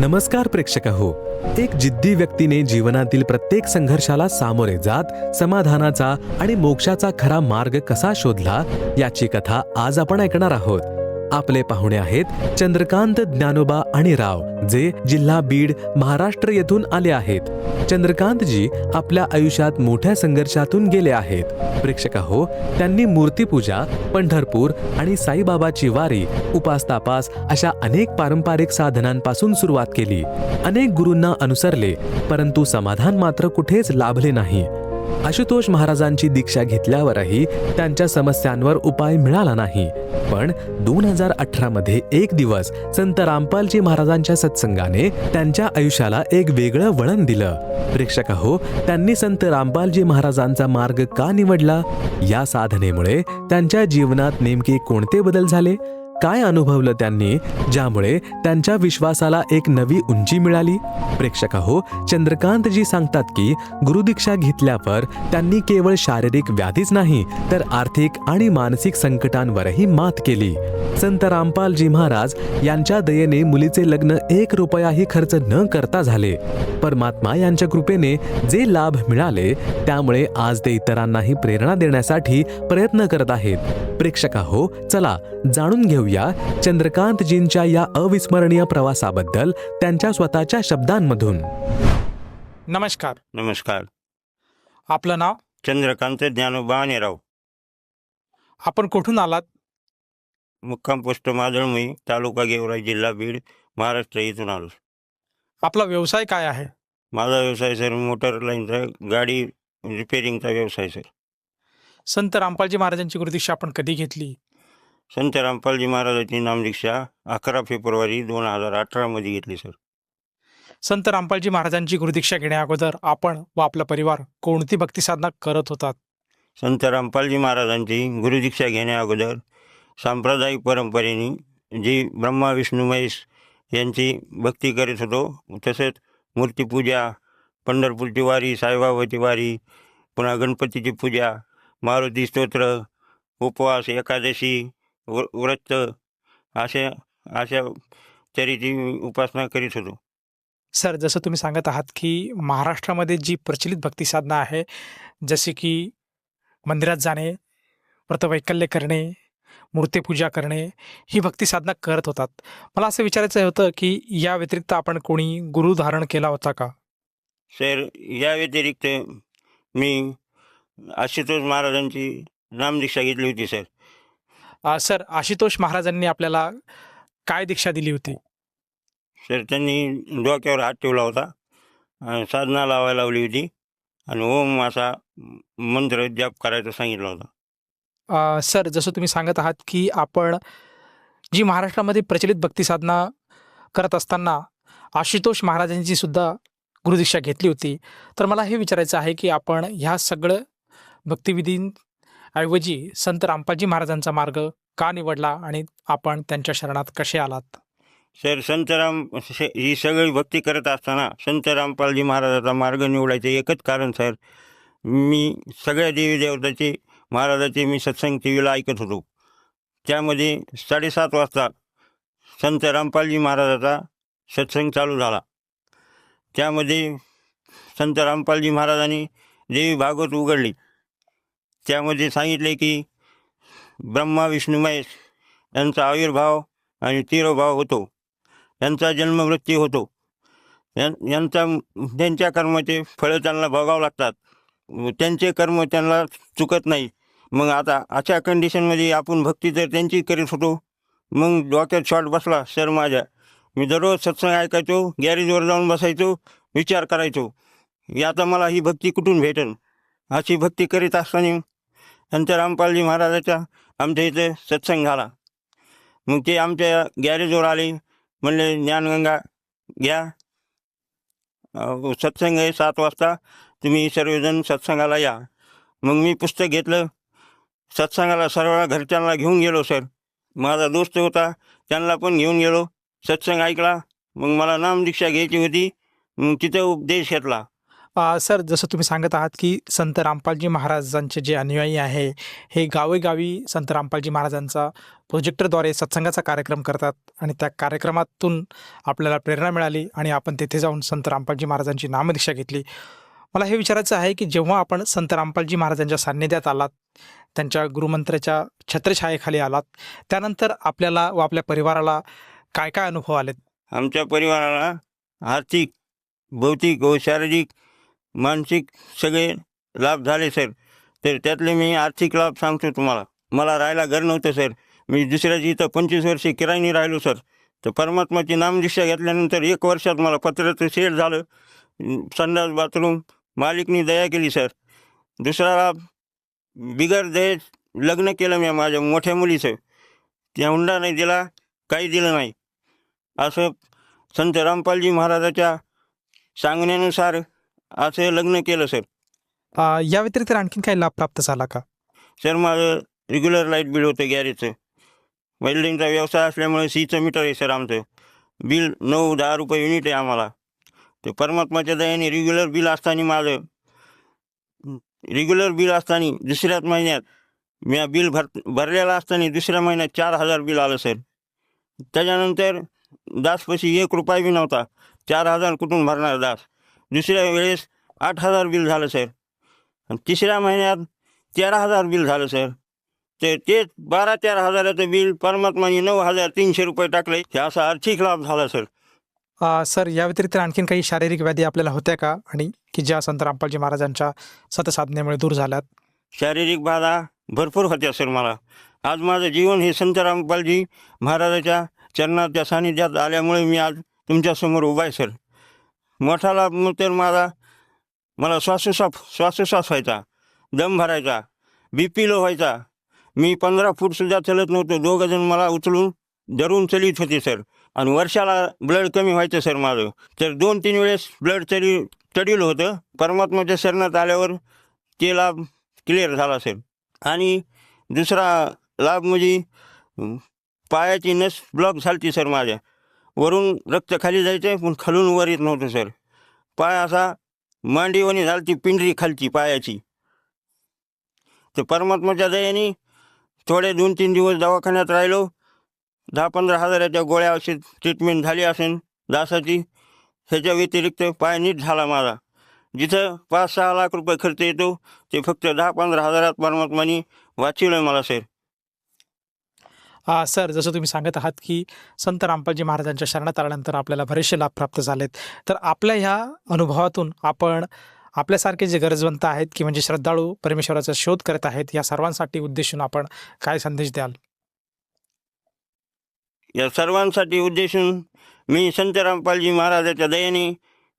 नमस्कार प्रेक्षक हो. एक जिद्दी व्यक्तीने जीवनातील प्रत्येक संघर्षाला सामोरे जात समाधानाचा आणि मोक्षाचा खरा मार्ग कसा शोधला याची कथा आज आपण ऐकणार आहोत. आपले पाहुणे आहेत चंद्रकांत ज्ञानोबा आणि राव जे जिल्हा बीड महाराष्ट्र येथून आले आहेत. चंद्रकांतजी आपल्या आयुष्यात मोठ्या संघर्षातून गेले आहेत. प्रेक्षक हो त्यांनी मूर्तीपूजा पंढरपूर आणि साईबाबाची वारी उपास तापास अशा अनेक पारंपरिक साधनांपासून सुरुवात केली. अनेक गुरूंना अनुसरले परंतु समाधान मात्र कुठेच लाभले नाही. आशुतोष महाराजांची दीक्षा घेतल्यावरही त्यांच्या समस्यांवर उपाय मिळाला नाही. पण दोन हजार अठरा मध्ये एक दिवस संत रामपालजी महाराजांच्या सत्संगाने त्यांच्या आयुष्याला एक वेगळं वळण दिलं. प्रेक्षक हो त्यांनी संत रामपालजी महाराजांचा मार्ग का निवडला? या साधनेमुळे त्यांच्या जीवनात नेमके कोणते बदल झाले? काय अनुभवलं त्यांनी ज्यामुळे त्यांच्या विश्वासाला एक नवी उंची मिळाली? प्रेक्षकाहो चंद्रकांतजी सांगतात की गुरुदीक्षा घेतल्यावर त्यांनी केवळ शारीरिक व्याधीच नाही तर आर्थिक आणि मानसिक संकटांवरही मात केली. संत रामपालजी महाराज यांच्या दयेने मुलीचे लग्न एक रुपयाही खर्च न करता झाले. परमात्मा यांच्या कृपेने जे लाभ मिळाले त्यामुळे आज ते इतरांनाही प्रेरणा देण्यासाठी प्रयत्न करत आहेत. प्रेक्षका हो चला जाणून घेऊया. चंद्रकांतजींच्या या अविस्मरणीय प्रवासाबद्दल त्यांच्या स्वतःच्या शब्दांमधून. नमस्कार. नमस्कार. आपलं नाव? चंद्रकांत ज्ञानोबा राव आपण कुठून आलात? मुक्काम पोस्ट मादळमयी तालुका गेवराई जिल्हा बीड महाराष्ट्र इथून आलो. आपला व्यवसाय काय आहे? माझा व्यवसाय सर मोटर लाईनचा गाडी रिपेरिंगचा व्यवसाय सर. संत रामपालजी महाराजांची गुरुदीक्षा आपण कधी घेतली? संत रामपालजी महाराजांची नामदीक्षा अकरा फेब्रुवारी दोन हजार अठरामध्ये घेतली सर. संत रामपालजी महाराजांची गुरुदीक्षा घेण्या अगोदर आपण व आपला परिवार कोणती भक्ती साधना करत होतात? संत रामपालजी महाराजांची गुरुदीक्षा घेण्या अगोदर सांप्रदायिक परंपरेने जी ब्रह्मा विष्णू महेश यांची भक्ती करीत होतो तसेच मूर्तीपूजा पंढरपूरची वारी साईबाबाची वारी पुन्हा गणपतीची पूजा मारुती स्तोत्र उपवास एकादशी व्र व्रत अशा अशा तऱ्हेची उपासना करीत होतो. सर जसं तुम्ही सांगत आहात की महाराष्ट्रामध्ये जी प्रचलित भक्ती साधना आहे जसे की मंदिरात जाणे व्रतवैकल्य करणे मूर्तीपूजा करणे ही भक्ती साधना करत होतात. मला असं विचारायचं होतं की या व्यतिरिक्त आपण कोणी गुरु धारण केला होता का? सर या व्यतिरिक्त मी आशुतोष महाराजांची नामदीक्षा घेतली होती सर. सर आशुतोष महाराजांनी आपल्याला काय दीक्षा दिली होती? सर त्यांनी डोक्यावर हात ठेवला होता. साधना लावायला लावली होती. आणि ओम असा मंत्र जप करायचा सांगितला होता. सर जसं तुम्ही सांगत आहात की आपण जी महाराष्ट्रामध्ये प्रचलित भक्ती साधना करत असताना आशुतोष महाराजांची सुद्धा गुरुदीक्षा घेतली होती. तर मला हे विचारायचं आहे की आपण ह्या सगळं ऐवजी संत रामपालजी महाराजांचा मार्ग का निवडला आणि आपण त्यांच्या शरणात कसे आलात? सर संतराम श- ही सगळी भक्ती करत असताना संत रामपालजी महाराजाचा मार्ग निवडायचं एकच कारण सर. मी सगळ्या देवी देवताचे महाराजाचे मी सत्संग टी व्हीला ऐकत होतो. त्यामध्ये साडेसात वाजता संत रामपालजी महाराजाचा सत्संग चालू झाला. त्यामध्ये संत रामपालजी महाराजांनी देवी भागवत उघडली. त्यामध्ये सांगितले की ब्रह्मा विष्णू महेश यांचा आविर्भाव आणि तिरोभाव होतो. यांचा जन्ममृत्यू होतो. यां यांचा त्यांच्या कर्माचे फळं त्यांना भोगावं लागतात. त्यांचे कर्म त्यांना चुकत नाही. मग आता अशा कंडिशनमध्ये आपण भक्ती जर त्यांची करीत होतो मग डॉक्यात शॉट बसला सर माझ्या मी दररोज सत्संग ऐकायचो गॅरेजवर जाऊन बसायचो विचार करायचो. याचा आता मला ही भक्ती कुठून भेटेल अशी भक्ती करीत असताना संत रामपालजी महाराजाच्या आमच्या इथे सत्संग झाला. मग ते आमच्या गॅरेजवर आले. म्हणले ज्ञानगंगा घ्या. सत्संग आहे सात वाजता तुम्ही सर्वजण सत्संगाला या. मग मी पुस्तक घेतलं. सत्संगाला सर्व घरच्यांना घेऊन गेलो सर. माझा दोस्त होता त्यांना पण घेऊन गेलो. सत्संग ऐकला. मग मला नामदीक्षा घ्यायची होती. मग तिथं उपदेश घेतला. सर जसं तुम्ही सांगत आहात की संत रामपालजी महाराजांचे जे अनुयायी आहे हे गावेगावी संत रामपालजी महाराजांचा प्रोजेक्टरद्वारे सत्संगाचा कार्यक्रम करतात आणि त्या कार्यक्रमातून आपल्याला प्रेरणा मिळाली आणि आपण तेथे जाऊन संत रामपालजी महाराजांची नामदीक्षा घेतली. मला हे विचारायचं आहे की जेव्हा आपण संत रामपालजी महाराजांच्या सान्निध्यात आलात त्यांच्या गुरुमंत्राच्या छत्रछायेखाली आलात त्यानंतर आपल्याला व आपल्या परिवाराला काय काय अनुभव आलेत? आमच्या परिवाराला आर्थिक भौतिक व शारीरिक मानसिक सगळे लाभ झाले सर. तर त्यातले मी आर्थिक लाभ सांगतो तुम्हाला. मला राहायला घर नव्हतं सर. मी दुसऱ्याची इथं पंचवीस वर्षे किरायनी राहिलो सर. तर परमात्माची नामदीक्षा घेतल्यानंतर एक वर्षात मला पत्राचं सेट झालं. संडास बाथरूम मालिकनी दया केली सर. दुसरा लाभ बिगर दयेत लग्न केलं मी माझ्या मोठ्या मुलीचं. त्या हुंडा नाही दिला काही दिलं नाही. असं संत रामपालजी महाराजाच्या सांगण्यानुसार असं लग्न केलं सर अ, या व्यतिरिक्त आणखीन काही लाभ प्राप्त झाला का? सर माझं रेग्युलर लाइट बिल होतं गॅरेजचं वेल्डिंगचा व्यवसाय असल्यामुळे सीचं मीटर आहे सर आमचं. बिल नऊ दहा रुपये युनिट आहे आम्हाला. ते परमात्माच्या दयाने रेग्युलर बिल असताना माझं रेग्युलर बिल असताना दुसऱ्याच महिन्यात मी बिल भर भरलेलं असताना दुसऱ्या महिन्यात चार हजार बिल आलं सर. त्याच्यानंतर दासपाशी एक रुपया बी नव्हता. चार हजार कुठून भरणार दास? दुसऱ्या वेळेस आठ हजार बिल झालं सर. आणि तिसऱ्या महिन्यात तेरा हजार बिल झालं सर. तर तेच बारा तेरा हजाराचं बिल परमात्माने नऊ हजार तीनशे रुपये टाकले. हे असा आर्थिक लाभ झाला सर. अ, सर या व्यतिरिक्त आणखीन काही शारीरिक व्याधी आपल्याला होत्या का? आणि की ज्या संत रामपालजी महाराजांच्या सतसाधनेमुळे दूर झाल्यात? शारीरिक बाधा भरपूर होत्या सर मला. आज माझं जीवन हे संत रामपालजी महाराजाच्या चरणाच्या सानिध्यात आल्यामुळे मी आज तुमच्यासमोर उभा आहे सर. मोठा लाभ तर माझा मला श्वासोश्वास श्वासोश्वास व्हायचा. दम भरायचा. बी पी लो व्हायचा. मी पंधरा फूटसुद्धा चलत नव्हतो. दोघं जण मला उचलून धरून चलित होते सर. आणि वर्षाला ब्लड कमी व्हायचं सर माझं. तर दोन तीन वेळेस ब्लड चढी चढील होतं. परमात्माच्या शरणात आल्यावर ते लाभ क्लिअर झाला सर. आणि दुसरा लाभ म्हणजे पायाची नस ब्लॉक झालती सर माझ्या. वरून रक्त खाली जायचं पण खालून वर येत नव्हतं सर. पाय असा मांडीवणी झालती पिंडरी खालची पायाची. तर परमात्माच्या दयाने थोडे दोन तीन दिवस दवाखान्यात राहिलो. दहा पंधरा हजाराच्या गोळ्या औषध ट्रीटमेंट झाली असेल दासाची. ह्याच्या व्यतिरिक्त पाय नीट झाला माझा. जिथं पाच सहा लाख रुपये खर्च येतो ते फक्त दहा पंधरा हजारात परमात्माने वाचवलं मला सर. सर जसं तुम्ही सांगत आहात की संत रामपालजी महाराजांच्या शरणात आल्यानंतर आपल्याला बरेचसे लाभ प्राप्त झालेत. तर आपल्या ह्या अनुभवातून आपण आपल्यासारखे जे गरजवंत आहेत की म्हणजे श्रद्धाळू परमेश्वराचा शोध करत आहेत या सर्वांसाठी उद्देशून आपण काय संदेश द्याल? या सर्वांसाठी उद्देशून मी संत रामपालजी महाराजाच्या दयेने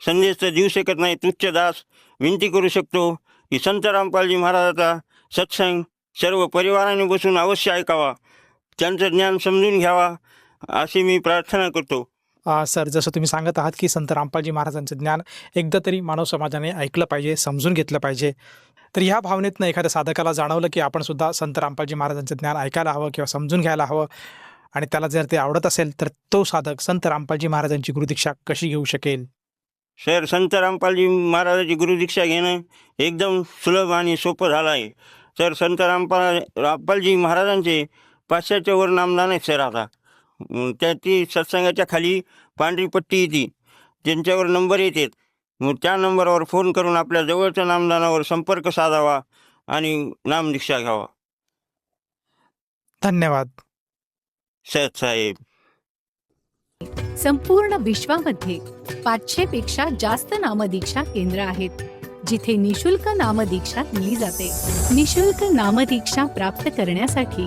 संदेश तर देऊ शकत नाही तुच्छ दास विनंती करू शकतो की संत रामपालजी महाराजाचा सत्संग सर्व परिवाराने बसून अवश्य ऐकावा. त्यांचं ज्ञान समजून घ्यावा अशी मी प्रार्थना करतो. सर जसं तुम्ही सांगत आहात की संत रामपालजी महाराजांचं ज्ञान एकदा तरी मानव समाजाने ऐकलं पाहिजे समजून घेतलं पाहिजे. तर ह्या भावनेतनं एखाद्या साधकाला जाणवलं की आपण सुद्धा संत रामपालजी महाराजांचं ज्ञान ऐकायला हवं किंवा समजून घ्यायला हवं आणि त्याला जर ते आवडत असेल तर तो साधक संत रामपालजी महाराजांची गुरुदीक्षा कशी घेऊ शकेल? सर संत रामपालजी महाराजाची गुरुदीक्षा घेणं एकदम सुलभ आणि सोपं झालं आहे सर संत रामपाल रामपालजी महाराजांचे पाचशेच्या वर नामदान आहे सर आता. त्या ती सत्संगाच्या खाली पांढरी पट्टी येते. त्यांच्यावर नंबर येतात मग त्या नंबरवर फोन करून आपल्या जवळच्या नामदानावर संपर्क साधावा आणि नामदीक्षा घ्यावा. धन्यवाद. सर साहेब. संपूर्ण विश्वामध्ये पाचशे पेक्षा जास्त नामदीक्षा केंद्र आहेत जिथे निशुल्क नामदीक्षा दिली जाते. निशुल्क नामदीक्षा प्राप्त करण्यासाठी